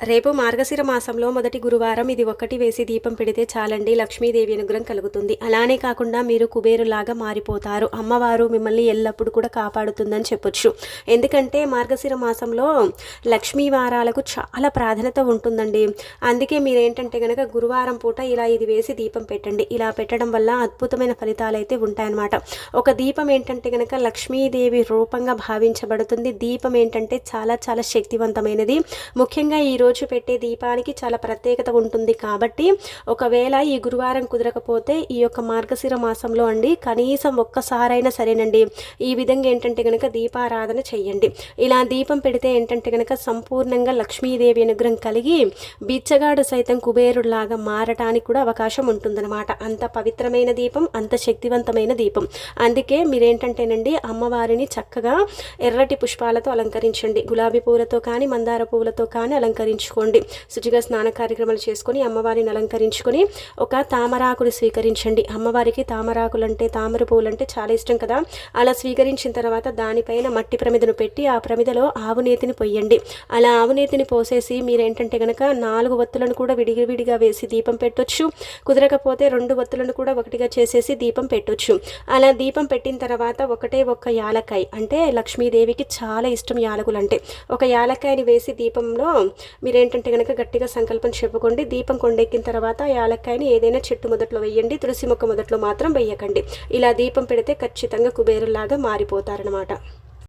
రేపు మార్గశిర మాసంలో మొదటి గురువారం ఇది ఒక్కటి వేసి దీపం పెడితే చాలండి. లక్ష్మీదేవి అనుగ్రహం కలుగుతుంది. అలానే కాకుండా మీరు కుబేరులాగా మారిపోతారు. అమ్మవారు మిమ్మల్ని ఎల్లప్పుడూ కూడా కాపాడుతుందని చెప్పొచ్చు. ఎందుకంటే మార్గశిర మాసంలో లక్ష్మీ వారాలకు చాలా ప్రాధాన్యత ఉంటుందండి. అందుకే మీరు ఏంటంటే కనుక గురువారం పూట ఇలా ఇది వేసి దీపం పెట్టండి. ఇలా పెట్టడం వల్ల అద్భుతమైన ఫలితాలు అయితే ఉంటాయన్నమాట. ఒక దీపం ఏంటంటే కనుక లక్ష్మీదేవి రూపంగా భావించబడుతుంది. దీపం ఏంటంటే చాలా చాలా శక్తివంతమైనది. ముఖ్యంగా ఈ ఈరోజు పెట్టే దీపానికి చాలా ప్రత్యేకత ఉంటుంది కాబట్టి ఒకవేళ ఈ గురువారం కుదరకపోతే ఈ యొక్క మార్గశిర మాసంలో అండి కనీసం ఒక్కసారైనా సరేనండి. ఈ విధంగా ఏంటంటే కనుక దీపారాధన చేయండి. ఇలా దీపం పెడితే ఏంటంటే కనుక సంపూర్ణంగా లక్ష్మీదేవి అనుగ్రహం కలిగి బిచ్చగాడు సైతం కుబేరుడిలాగా మారటానికి కూడా అవకాశం ఉంటుందన్నమాట. అంత పవిత్రమైన దీపం అంత శక్తివంతమైన దీపం. అందుకే మీరేంటంటేనండి అమ్మవారిని చక్కగా ఎర్రటి పుష్పాలతో అలంకరించండి. గులాబీ పువ్వులతో కానీ మందార పువ్వులతో కానీ అలంకరించండి. అలంకరించుకోండి శుచిగా స్నాన కార్యక్రమాలు చేసుకొని అమ్మవారిని అలంకరించుకొని ఒక తామరాకులు స్వీకరించండి. అమ్మవారికి తామరాకులు అంటే తామర పువ్వులు అంటే చాలా ఇష్టం కదా. అలా స్వీకరించిన తర్వాత దానిపైన మట్టి ప్రమిదను పెట్టి ఆ ప్రమిదలో ఆవునేతిని పొయ్యండి. అలా ఆవునేతిని పోసేసి మీరేంటంటే కనుక నాలుగు వత్తులను కూడా విడివిడిగా వేసి దీపం పెట్టొచ్చు. కుదరకపోతే రెండు వత్తులను కూడా ఒకటిగా చేసేసి దీపం పెట్టొచ్చు. అలా దీపం పెట్టిన తర్వాత ఒకటే ఒక్క యాలకాయ. అంటే లక్ష్మీదేవికి చాలా ఇష్టం యాలకులు అంటే ఒక యాలకాయని వేసి దీపంలో మీరేంటంటే కనుక గట్టిగా సంకల్పం చెప్పుకోండి దీపం కొండెక్కిన తర్వాత యాలక్కాయని ఏదైనా చెట్టు మొదట్లో వేయండి తులసి మొక్క మొదట్లో మాత్రం వేయకండి. ఇలా దీపం పెడితే ఖచ్చితంగా కుబేరులాగా మారిపోతారనమాట